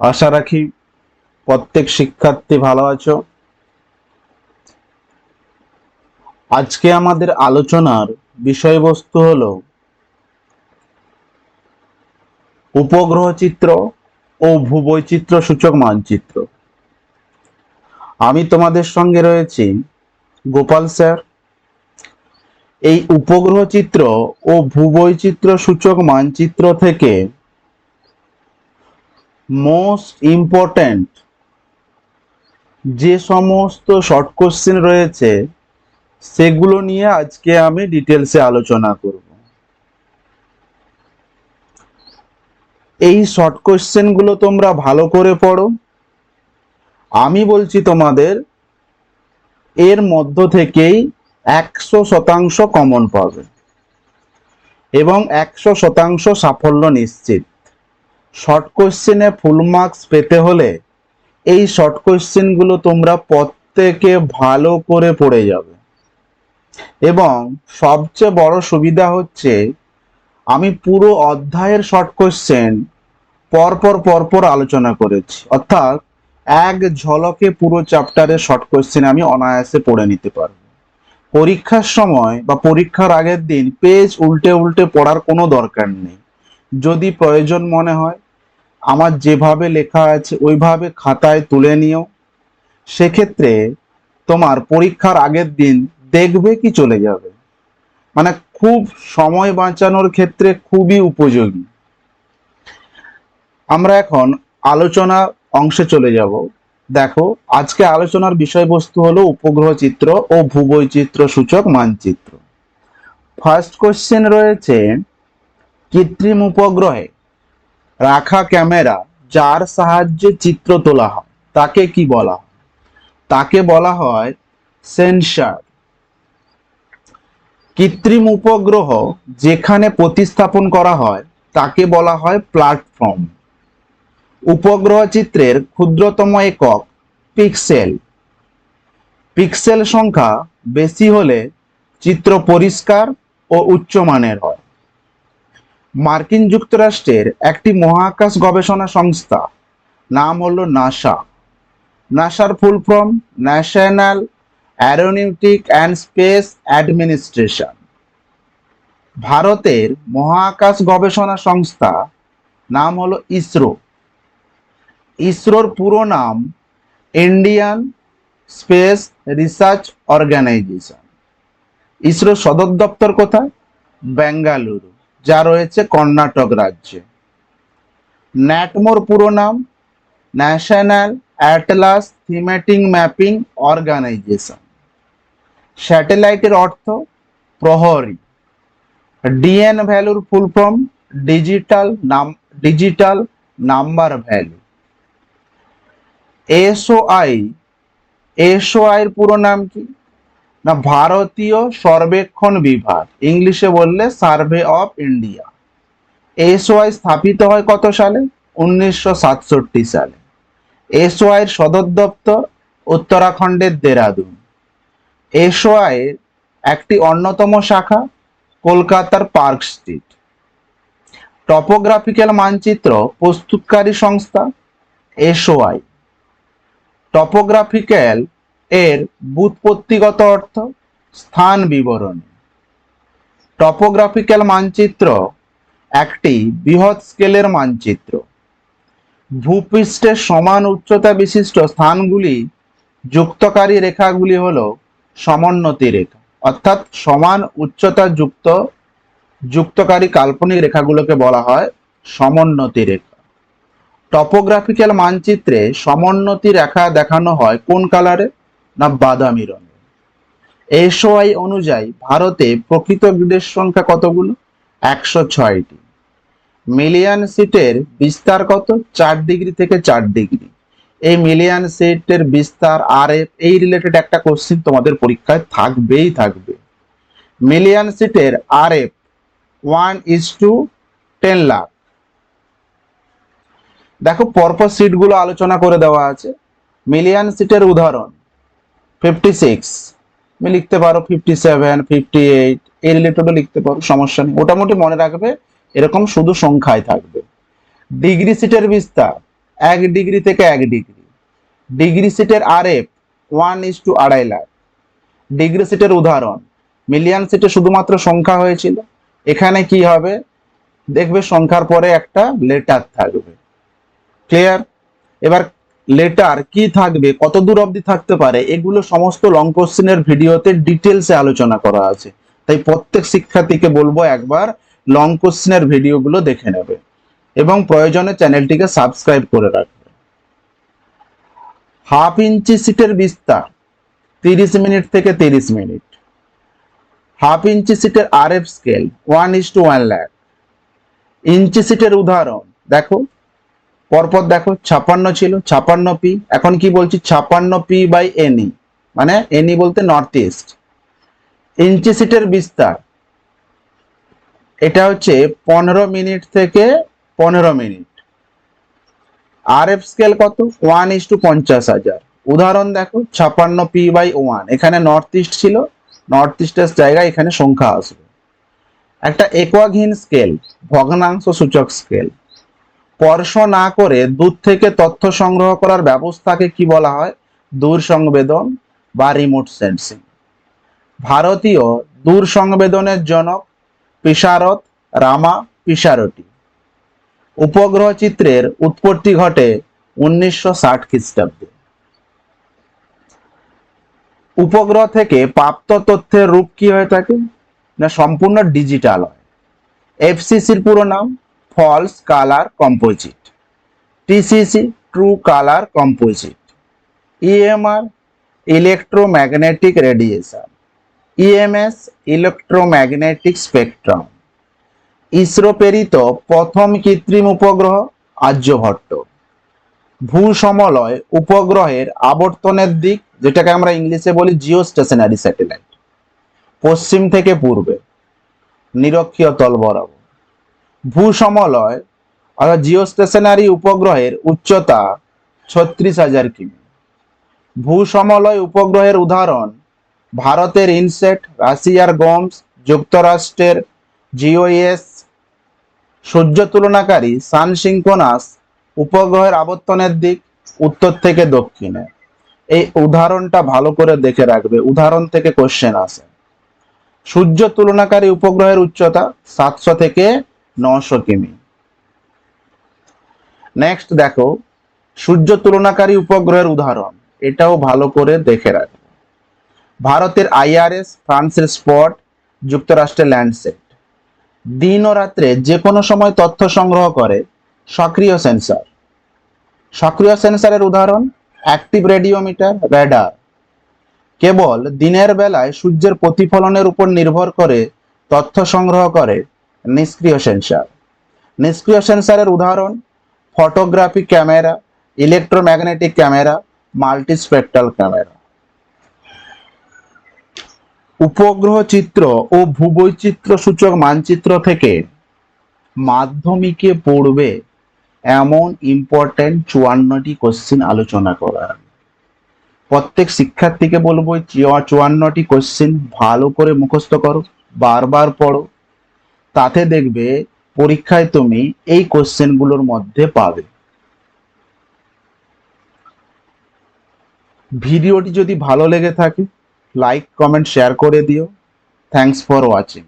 আশা রাখি প্রত্যেক শিক্ষার্থী ভালো আছো। আজকে আমাদের আলোচনার বিষয়বস্তু হলো উপগ্রহ চিত্র ও ভূবৈচিত্র সূচক মানচিত্র। আমি তোমাদের সঙ্গে রয়েছি গোপাল স্যার। এই উপগ্রহ চিত্র ও ভূবৈচিত্র সূচক মানচিত্র থেকে মোস্ট ইম্পর্ট্যান্ট যে সমস্ত শর্ট কোশ্চেন রয়েছে, সেগুলো নিয়ে আজকে আমি ডিটেলসে আলোচনা করব। এই শর্ট কোশ্চেনগুলো তোমরা ভালো করে পড়ো। আমি বলছি তোমাদের, এর মধ্য থেকেই একশো শতাংশ কমন পাবে। এবং একশো শতাংশ সাফল্য নিশ্চিত। শর্ট কোশ্চেনে ফুল মার্কস পেতে হলে এই শর্ট কোশ্চেনগুলো তোমরা প্রত্যেকে ভালো করে পড়ে যাবে। এবং সবচেয়ে বড় সুবিধা হচ্ছে আমি পুরো অধ্যায়ের শর্ট কোশ্চেন পরপর পরপর আলোচনা করেছি। অর্থাৎ এক ঝলকে পুরো চ্যাপ্টারের শর্ট কোশ্চেন আমি অনায়াসে পড়ে নিতে পারব। পরীক্ষার সময় বা পরীক্ষার আগের দিন পেজ উল্টে উল্টে পড়ার কোনো দরকার নেই। যদি প্রয়োজন মনে হয়, আমার যেভাবে লেখা আছে, ওইভাবে খাতায় তুলে নিও। সেক্ষেত্রে তোমার পরীক্ষার আগের দিন দেখবে কি চলে যাবে। মানে খুব সময় বাঁচানোর ক্ষেত্রে খুবই উপযোগী। আমরা এখন আলোচনা অংশে চলে যাব। দেখো, আজকে আলোচনার বিষয়বস্তু হলো উপগ্রহ চিত্র ও ভূবৈচিত্র সূচক মানচিত্র। ফার্স্ট কোশ্চেন রয়েছে কৃত্রিম উপগ্রহে রাখা ক্যামেরা, যার সাহায্যে চিত্র তোলা হয়। তাকে কি বলা তাকে বলা হয় সেন্সার। কৃত্রিম উপগ্রহ যেখানে প্রতিস্থাপন করা হয়, তাকে বলা হয় প্ল্যাটফর্ম। উপগ্রহ চিত্রের ক্ষুদ্রতম একক পিক্সেল। পিক্সেল সংখ্যা বেশি হলে চিত্র পরিষ্কার ও উচ্চমানের হয়। মার্কিন যুক্তরাষ্ট্রের একটি মহাকাশ গবেষণা সংস্থা। নাম হলো নাসা। নাসার full form national aeronautic and space administration. ভারতের মহাকাশ গবেষণা সংস্থা নাম হলো ইসরো। ইসরোর পুরো নাম ইন্ডিয়ান স্পেস রিসার্চ অর্গানাইজেশন। ইসরোর সদর দপ্তর কোথায়? বেঙ্গালুরু। যা রয়েছে কর্ণাটক রাজ্যে। ন্যাটমোর পুরো নাম, national atlas thematic mapping organisation. স্যাটেলাইটের অর্থ প্রহরী। ডিএন ভ্যালুর ফুল ফর্ম ডিজিটাল নাম, digital number value. SOI SOI এর পুরো নাম কি? না, ভারতীয় সর্বেক্ষণ বিভাগ, ইংলিশে বললে সার্ভে অফ ইন্ডিয়া। এসওআই স্থাপিত হয় কত সালে? উনিশশো সাতষট্টি সালে। এসওআই এর সদর দপ্তর উত্তরাখণ্ডের দেরাদুন। এসওআই এর একটি অন্যতম শাখা, কলকাতার পার্ক স্ট্রিট। টপোগ্রাফিক্যাল মানচিত্র, প্রস্তুতকারী সংস্থা এসওআই টপোগ্রাফিক্যাল এর বুৎপত্তিগত অর্থ স্থান বিবরণ। টপোগ্রাফিক্যাল মানচিত্র একটি বৃহৎ স্কেলের মানচিত্র। ভূপৃষ্ঠের সমান উচ্চতা বিশিষ্ট স্থানগুলি যুক্তকারী রেখাগুলি হল সমোন্নতি রেখা, অর্থাৎ সমান উচ্চতা যুক্ত যুক্তকারী কাল্পনিক রেখাগুলোকে বলা হয় সমোন্নতি রেখা। টপোগ্রাফিক্যাল মানচিত্রে সমোন্নতি রেখা দেখানো হয় কোন কালারে না বাদামি রঙে এসওআই অনুযায়ী ভারতে প্রকৃত গ্রিডের সংখ্যা কতগুলো? একশো ছয়টি। মিলিয়ন সিটের বিস্তার কত? চার ডিগ্রি থেকে চার ডিগ্রি। এই মিলিয়ন সিটের বিস্তার আর এই রিলেটেড একটা কোশ্চিন তোমাদের পরীক্ষায় থাকবেই থাকবে। মিলিয়ন সিটের R F one is to ten lakh দেখো, পরপর সিটগুলো আলোচনা করে দেওয়া আছে। মিলিয়ন সিটের উদাহরণ। ফিফটি সিক্স তুমি লিখতে পারো ফিফটি সেভেন ফিফটি এইট এই রিলেটেডও লিখতে পারো, সমস্যা নেই। মোটামুটি মনে রাখবে, এরকম শুধু সংখ্যায় থাকবে। ডিগ্রি সিটের বিস্তার, এক ডিগ্রি থেকে এক ডিগ্রি। ডিগ্রি সিটের R F one is to আড়াই লাখ। ডিগ্রি সিটের উদাহরণ মিলিয়ন সিটে শুধুমাত্র সংখ্যা হয়েছিল। এখানে কি হবে? দেখবে সংখ্যার পরে একটা লেটার থাকবে। ক্লিয়ার এবার লেটার কি থাকবে, কত দূর অবধি থাকতে পারে, এগুলো সমস্ত লং কোশ্চেনের ভিডিওতে ডিটেলসে আলোচনা করা আছে। তাই প্রত্যেক শিক্ষার্থীকে বলব একবার লং কোশ্চেনের ভিডিওগুলো দেখে নেবে এবং প্রয়োজনে চ্যানেলটিকে সাবস্ক্রাইব করে রাখবে। হাফ ইঞ্চি সিটের বিস্তার, তিরিশ মিনিট থেকে তিরিশ মিনিট হাফ ইঞ্চি সিটের R F scale one is to one lakh inch সিটের উদাহরণ, দেখো। পরপর দেখো ছাপান্ন ছিল, ছাপান্ন পি এখন কি বলছি? ছাপান্ন পি বাই এনি মানে এনি বলতে নর্থ ইস্ট ইঞ্চি সিটের বিস্তার, এটা হচ্ছে পনেরো মিনিট থেকে পনেরো মিনিট। আর এফ স্কেল কত? ওয়ান ইস টু পঞ্চাশ হাজার। উদাহরণ দেখো, ছাপান্ন পি বাই ওয়ান এখানে নর্থ ইস্ট ছিল নর্থ ইস্টের জায়গায় এখানে সংখ্যা আসবে। একটা একোয়াঘিন স্কেল ভগ্নাংশ সূচক স্কেল স্পর্শ না করে দূর থেকে তথ্য সংগ্রহ করার ব্যবস্থাকে কি বলা হয়? দূর সংবেদন বা রিমোট সেন্সিং ভারতীয় দূর সংবেদনের জনক পিসারত রামা পিসারটি উপগ্রহ চিত্রের উৎপত্তি ঘটে উনিশশো ষাট খ্রিস্টাব্দে। উপগ্রহ থেকে প্রাপ্ত তথ্যের রূপ কি হয়ে থাকে না সম্পূর্ণ ডিজিটাল হয়? এফসিসির পুরো নাম? False colour composite TCC true colour composite EMR electromagnetic radiation EMS electromagnetic spectrum ISRO প্রেরিত প্রথম কৃত্রিম উপগ্রহ, আর্যভট্ট। ভূসমলয়, উপগ্রহের আবর্তনের দিক, যেটাকে আমরা ইংলিশে বলি জিও স্টেশনারি স্যাটেলাইট পশ্চিম থেকে পূর্বে। নিরক্ষীয় তল বরাবর। ভূসমলয় অর্থাৎ জিও স্টেশনারি উপগ্রহের উচ্চতা ছত্রিশ হাজার কিমি। ভূসমলয় উপগ্রহের উদাহরণ ভারতের ইনসেট, রাশিয়ার গমস, যুক্তরাষ্ট্রের জিওএস, সূর্য তুলনাকারী সানসিঙ্কোনাস উপগ্রহের আবর্তনের দিক উত্তর থেকে দক্ষিণে। এই উদাহরণটা ভালো করে দেখে রাখবে। উদাহরণ থেকে কোশ্চেন আসে। সূর্য তুলনাকারী উপগ্রহের উচ্চতা সাতশো থেকে নশো কিমি। নেক্সট দেখো, সূর্য তুলনাকারী উপগ্রহের উদাহরণ। এটাও ভালো করে দেখে রাখবে ভারতের আইআরএস, ফ্রান্সের স্পট, যুক্তরাষ্ট্রের ল্যান্ডসেট। দিন ও রাত্রে যে কোনো সময় তথ্য সংগ্রহ করে সক্রিয় সেন্সর। সক্রিয় সেন্সরের উদাহরণ, অ্যাক্টিভ রেডিওমিটার রেডার কেবল দিনের বেলায় সূর্যের প্রতিফলনের উপর নির্ভর করে তথ্য সংগ্রহ করে নিষ্ক্রিয় সেন্সর নিষ্ক্রিয় সেন্সরের উদাহরণ photography camera electromagnetic camera multispectral camera উপগ্রহ চিত্র ও ভূবৈচিত্র্য সূচক মানচিত্র থেকে মাধ্যমিকে পড়বে এমন ইম্পর্টেন্ট চুয়ান্নটি কোশ্চিন আলোচনা করা প্রত্যেক শিক্ষার্থীকে বলব চুয়ান্নটি কোশ্চিন ভালো করে মুখস্থ করো, বারবার পড়ো। তাতে দেখবে পরীক্ষায় তুমি এই কোশ্চেনগুলোর মধ্যে পাবে। ভিডিওটি যদি ভালো লেগে থাকে লাইক কমেন্ট শেয়ার করে দিও। Thanks for watching